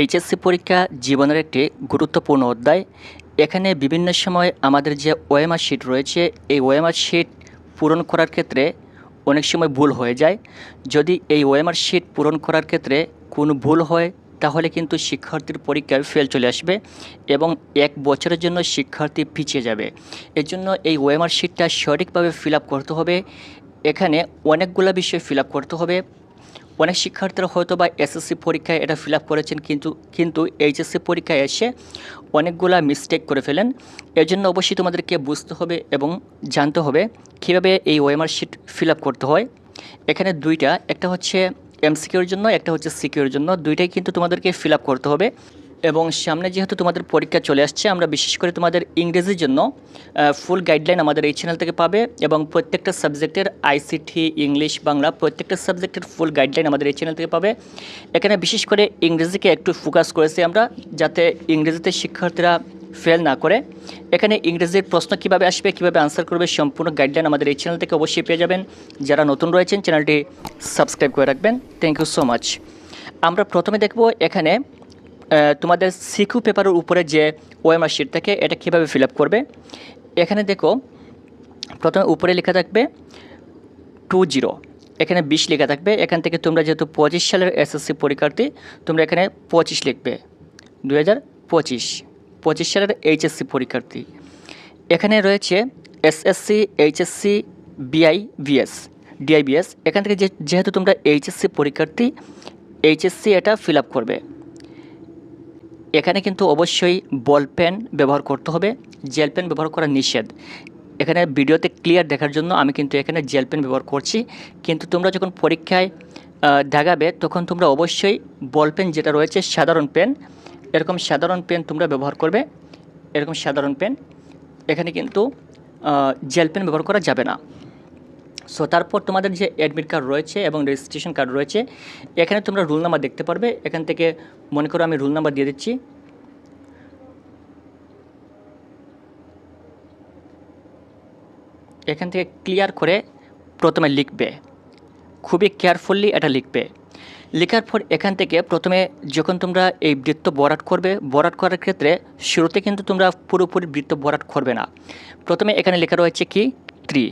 HSC পরীক্ষা জীবনের একটি গুরুত্বপূর্ণ অধ্যায়। এখানে বিভিন্ন সময় আমাদের যে ওএমআর শিট রয়েছে, এই ওএমআর শিট পূরণ করার ক্ষেত্রে অনেক সময় ভুল হয়ে যায়। যদি এই ওএমআর শিট পূরণ করার ক্ষেত্রে কোনো ভুল হয়, তাহলে কিন্তু শিক্ষার্থীর পরীক্ষায় ফেল চলে আসবে এবং এক বছরের জন্য শিক্ষার্থী পিছিয়ে যাবে। এর জন্য এই ওএমআর শিটটা সঠিকভাবে ফিল করতে হবে। এখানে অনেকগুলো বিষয় ফিল করতে হবে। অনেক শিক্ষার্থীরা হয়তো বা এসএসসি পরীক্ষায় এটা ফিল করেছেন, কিন্তু কিন্তু এইচএসসি পরীক্ষায় এসে অনেকগুলা মিস্টেক করে ফেলেন। এর জন্য অবশ্যই তোমাদেরকে বুঝতে হবে এবং জানতে হবে কীভাবে এই ওএমআর শিট ফিল করতে হয়। এখানে দুইটা, একটা হচ্ছে এমসিকিউর জন্য, একটা হচ্ছে সিকিউর জন্য। দুইটাই কিন্তু তোমাদেরকে ফিল করতে হবে। এবং সামনে যেহেতু তোমাদের পরীক্ষা চলে আসছে, আমরা বিশেষ করে তোমাদের ইংরেজির জন্য ফুল গাইডলাইন আমাদের এই চ্যানেল থেকে পাবে এবং প্রত্যেকটা সাবজেক্টের আইসিটি ইংলিশ বাংলা প্রত্যেকটা সাবজেক্টের ফুল গাইডলাইন আমাদের এই চ্যানেল থেকে পাবে। এখানে বিশেষ করে ইংরেজিকে একটু ফোকাস করেছি আমরা, যাতে ইংরেজিতে শিক্ষার্থীরা ফেল না করে। এখানে ইংরেজির প্রশ্ন কীভাবে আসবে, কীভাবে আনসার করবে, সম্পূর্ণ গাইডলাইন আমাদের এই চ্যানেল থেকে অবশ্যই পেয়ে যাবেন। যারা নতুন রয়েছেন চ্যানেলটি সাবস্ক্রাইব করে রাখবেন। থ্যাংক ইউ সো মাচ আমরা প্রথমে দেখব এখানে তোমাদের সিকিউ পেপারের উপরে যে ওএমআর শিট থাকে, এটা কীভাবে ফিল আপ করবে? এখানে দেখো, প্রথমে উপরে লেখা থাকবে টু জিরো, এখানে বিশ লেখা থাকবে। এখান থেকে তোমরা যেহেতু পঁচিশ সালের এসএসসি পরীক্ষার্থী, তোমরা এখানে পঁচিশ লিখবে দু হাজার পঁচিশ পঁচিশ সালের এইচএসসি পরীক্ষার্থী। এখানে রয়েছে SSC, HSC, BI BS DIBS এখান থেকে যেহেতু তোমরা এইচএসসি পরীক্ষার্থী, এইচএসসি এটা ফিল আপ করবে। এখানে কিন্তু অবশ্যই বল পেন ব্যবহার করতে হবে, জেল পেন ব্যবহার করা নিষেধ। এখানে ভিডিওতে ক্লিয়ার দেখার জন্য আমি কিন্তু এখানে জেল পেন ব্যবহার করছি। কিন্তু তোমরা যখন পরীক্ষায় দাগাবে তখন তোমরা অবশ্যই বল পেন যেটা রয়েছে, সাধারণ পেন, এরকম সাধারণ পেন তোমরা ব্যবহার করবে, এরকম সাধারণ পেন। এখানে কিন্তু জেল পেন ব্যবহার করা যাবে না। সো তারপর তোমাদের যে অ্যাডমিট কার্ড রয়েছে এবং রেজিস্ট্রেশন কার্ড রয়েছে, এখানে তোমরা রুল নাম্বার দেখতে পারবে। এখান থেকে মনে করো আমি রুল নাম্বার দিয়ে দিচ্ছি। এখান থেকে ক্লিয়ার করে প্রথমে লিখবে। খুবই কেয়ারফুললি এটা লিখবে। লেখার পর এখান থেকে প্রথমে যখন তোমরা এই বৃত্ত বরাট করবে, বরাট করার ক্ষেত্রে শুরুতে কিন্তু তোমরা পুরোপুরি বৃত্ত বরাট করবে না। প্রথমে এখানে লেখা রয়েছে কি? থ্রি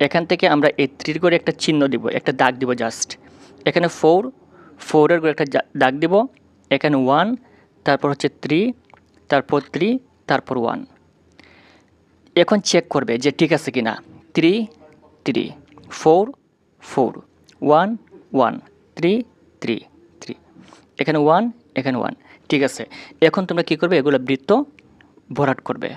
এখান থেকে আমরা এই থ্রির করে একটা চিহ্ন দিব, একটা দাগ দিব জাস্ট এখানে ফোর ফোরের করে একটা দাগ দিব, এখানে ওয়ান তারপর হচ্ছে থ্রি তারপর থ্রি তারপর ওয়ান এখন চেক করবে যে ঠিক আছে কি না three three four four one one three three three এখানে ওয়ান এখানে ওয়ান ঠিক আছে। এখন তোমরা কী করবে? এগুলো বৃত্ত ভরাট করবে।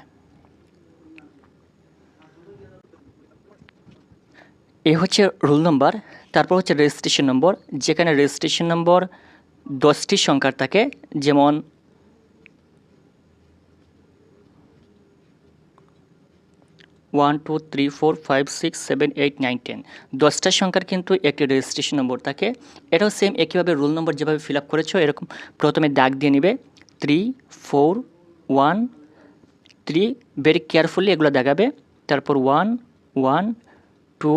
এই হচ্ছে রুল নম্বর, তারপর হচ্ছে রেজিস্ট্রেশন নম্বর যেখানে রেজিস্ট্রেশন নম্বর দশটি সংখ্যার থাকে, যেমন one two three four five six seven eight nine ten দশটা সংখ্যার কিন্তু একটি রেজিস্ট্রেশন নম্বর থাকে। এটাও সেম একইভাবে রোল নম্বর যেভাবে ফিল আপ করেছ, এরকম প্রথমে দাগ দিয়ে নিবে। Three four one three very carefully এগুলো দেখাবে। তারপর one one two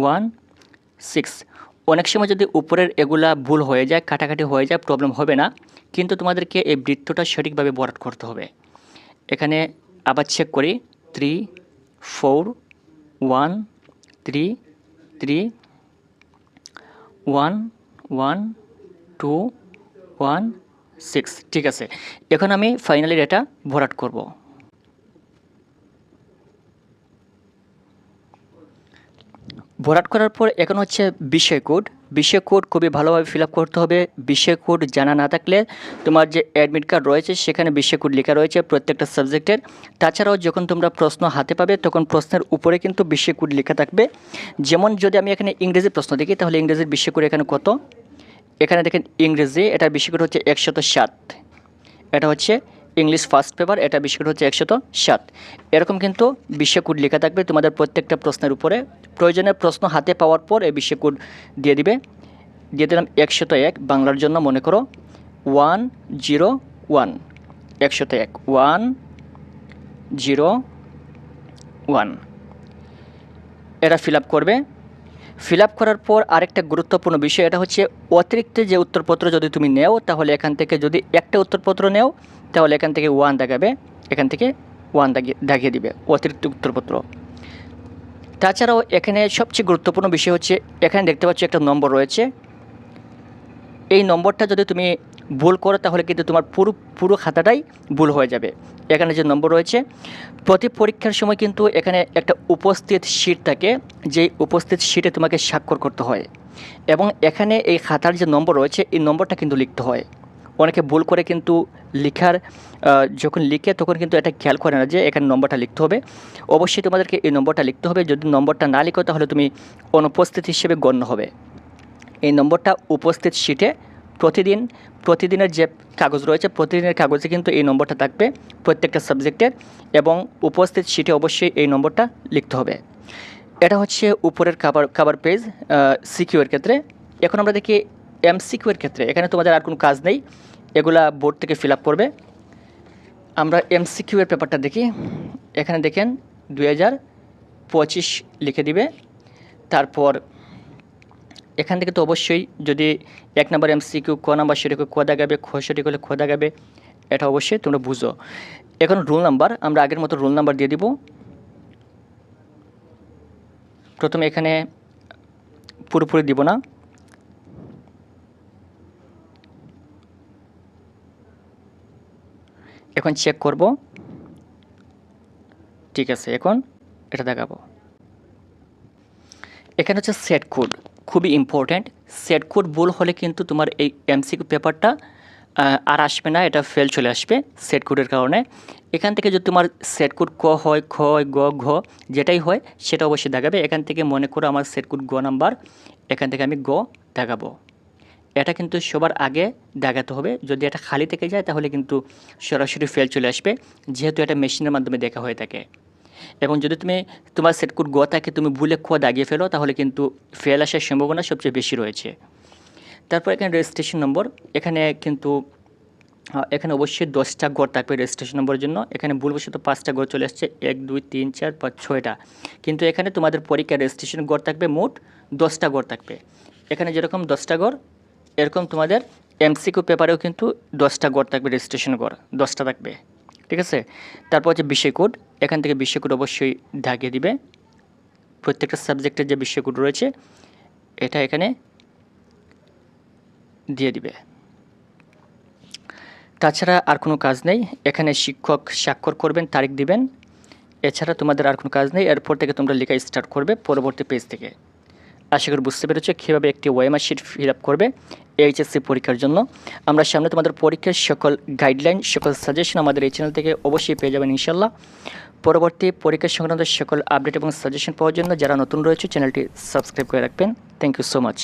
one six অনেক সময় যদি উপরের এগুলা ভুল হয়ে যায়, কাটাকাটি হয়ে যায় প্রবলেম হবে না, কিন্তু তোমাদেরকে এই বৃত্তটা সঠিকভাবে বরাট করতে হবে। এখানে আবার চেক করি। Three four one three three one one two one six ঠিক আছে। এখন আমি ফাইনালি এটা ভরাট করব। ভরাট করার পর এখন হচ্ছে বিষয় কোড। বিষয় কোড খুবই ভালোভাবে ফিল করতে হবে। বিষয় কোড জানা না থাকলে তোমার যে অ্যাডমিট কার্ড রয়েছে, সেখানে বিষয় কোড লেখা রয়েছে প্রত্যেকটা সাবজেক্টের। তাছাড়াও যখন তোমরা প্রশ্ন হাতে পাবে, তখন প্রশ্নের উপরে কিন্তু বিষয় কোড লেখা থাকবে। যেমন যদি আমি এখানে ইংরেজি প্রশ্ন দেখি, তাহলে ইংরেজির বিষয় কোড এখানে কত? এখানে দেখেন ইংরেজি, এটা বিষয় কোড হচ্ছে একশত সাত। এটা হচ্ছে ইংলিশ ফার্স্ট পেপার, এটা কোড হচ্ছে একশত সাত। এরকম কিন্তু বিষয় কোড লেখা থাকবে তোমাদের প্রত্যেকটা প্রশ্নের উপরে। প্রয়োজনীয় প্রশ্ন হাতে পাওয়ার পর এই বিষয় কোড দিয়ে দিবে। দিয়ে দিলাম একশত এক, বাংলার জন্য মনে করো ওয়ান জিরো ওয়ান। একশত এক, ওয়ান জিরো ওয়ান। এটা ফিল করবে। ফিল করার পর আরেকটা গুরুত্বপূর্ণ বিষয়, এটা হচ্ছে অতিরিক্ত যে উত্তরপত্র যদি তুমি নেও, তাহলে এখান থেকে যদি একটা উত্তরপত্র নেও, তাহলে এখান থেকে ওয়ান দেখাবে, এখান থেকে ওয়ান দাগিয়ে দেখিয়ে দিবে অতিরিক্ত উত্তরপত্র। তাছাড়াও এখানে সবচেয়ে গুরুত্বপূর্ণ বিষয় হচ্ছে, এখানে দেখতে পাচ্ছ একটা নম্বর রয়েছে। এই নম্বরটা যদি তুমি ভুল করো, তাহলে কিন্তু তোমার পুরো পুরো খাতাটাই ভুল হয়ে যাবে। এখানে যে নম্বর রয়েছে, প্রতি পরীক্ষার সময় কিন্তু এখানে একটা উপস্থিত শিট থাকে যেই উপস্থিত শিটে তোমাকে স্বাক্ষর করতে হয়। এবং এখানে এই খাতার যে নম্বর রয়েছে, এই নম্বরটা কিন্তু লিখতে হয়। অনেকে ভুল করে কিন্তু লিখার যখন লিখে তখন কিন্তু এটা খেয়াল করে না যে এখানে নম্বরটা লিখতে হবে। অবশ্যই তোমাদেরকে এই নম্বরটা লিখতে হবে। যদি নম্বরটা না লিখো তাহলে তুমি অনুপস্থিত হিসেবে গণ্য হবে। এই নম্বরটা উপস্থিত শিটে প্রতিদিন, প্রতিদিনের যে কাগজ রয়েছে, প্রতিদিনের কাগজে কিন্তু এই নম্বরটা থাকবে প্রত্যেকটা সাবজেক্টের এবং উপস্থিত শিটে অবশ্যই এই নম্বরটা লিখতে হবে। এটা হচ্ছে উপরের কাবার কাবার পেজ সিকিউর ক্ষেত্রে। এখন আমরা দেখি এমসিকিউ এর ক্ষেত্রে। এখানে তোমাদের আর কোনো কাজ নেই। এগুলা বোর্ড থেকে ফিল করবে। আমরা এমসিকিউ এর পেপারটা দেখি। এখানে দেখেন দুই পঁচিশ লিখে দিবে। তারপর এখান থেকে তো অবশ্যই যদি এক নম্বর এমসিকিউ ক নাম্বার সেটাকে খোদা দাগাবে, খ সেটি করলে খোদা গাবে এটা অবশ্যই তোমরা বুঝো। এখন রুল নাম্বার, আমরা আগের মতো রুল নাম্বার দিয়ে দিব। প্রথমে এখানে পুরোপুরি দিব না। এখন চেক করব। ঠিক আছে, এখন এটা দেখাবো। এখানে হচ্ছে সেট কোড খুবই ইম্পর্ট্যান্ট সেট কোড ভুল হলে কিন্তু তোমার এই এমসিকিউ পেপারটা আর আসবে না, এটা ফেল চলে আসবে সেট কোডের কারণে। এখান থেকে যদি তোমার সেট কোড ক হয়, খ হয়, গ, ঘ, যেটাই হয়, সেটা অবশ্যই দেখাবে। এখান থেকে মনে করো আমার সেট কোড গ নাম্বার এখান থেকে আমি গ দেখাবো। এটা কিন্তু সবার আগে দেখাতে হবে। যদি এটা খালি থেকে যায়, তাহলে কিন্তু সরাসরি ফেল চলে আসবে, যেহেতু এটা মেশিনের মাধ্যমে দেখা হয়ে থাকে। এবং যদি তুমি, তোমার সেটকুট কোড গ থাকে তুমি ভুলে খ দাগিয়ে ফেলো, তাহলে কিন্তু ফেল আসার সম্ভাবনা সবচেয়ে বেশি রয়েছে। তারপর এখানে রেজিস্ট্রেশন নম্বর এখানে কিন্তু এখানে অবশ্যই দশটা গড় থাকবে রেজিস্ট্রেশন নম্বরের জন্য। এখানে ভুলবশত পাঁচটা গড় চলে আসছে, এক, দুই, তিন, চার, পাঁচ, ছয়টা। কিন্তু এখানে তোমাদের পরীক্ষার রেজিস্ট্রেশন গড় থাকবে মোট দশটা গড় থাকবে। এখানে যেরকম দশটা গড় এরকম তোমাদের এমসিকিউ পেপারেও কিন্তু দশটা গড় থাকবে রেজিস্ট্রেশন গড়, দশটা থাকবে, ঠিক আছে? তারপর হচ্ছে বিষয় কোড, এখান থেকে বিষয় কোড অবশ্যই ঢাকিয়ে দিবে। প্রত্যেকটা সাবজেক্টের যে বিষয় কোড রয়েছে, এটা এখানে দিয়ে দিবে। তাছাড়া আর কোনো কাজ নেই, এখানে শিক্ষক স্বাক্ষর করবেন, তারিখ দিবেন। এছাড়া তোমাদের আর কোনো কাজ নেই, এরপর থেকে তোমরা লেখা স্টার্ট করবে পরবর্তী পেজ থেকে। আশা করি বুঝতে পেরেছ কীভাবে একটি ওয়েমার শিট ফিল আপ করবে এইচএসসি পরীক্ষার জন্য। আমরা সামনে তোমাদের পরীক্ষার সকল গাইডলাইন সকল সাজেশন আমাদের এই চ্যানেল থেকে অবশ্যই পেয়ে যাবেন ইনশাল্লাহ পরবর্তী পরীক্ষা সংক্রান্ত সকল আপডেট এবং সাজেশন পাওয়ার জন্য যারা নতুন রয়েছে চ্যানেলটি সাবস্ক্রাইব করে রাখবেন। Thank you so much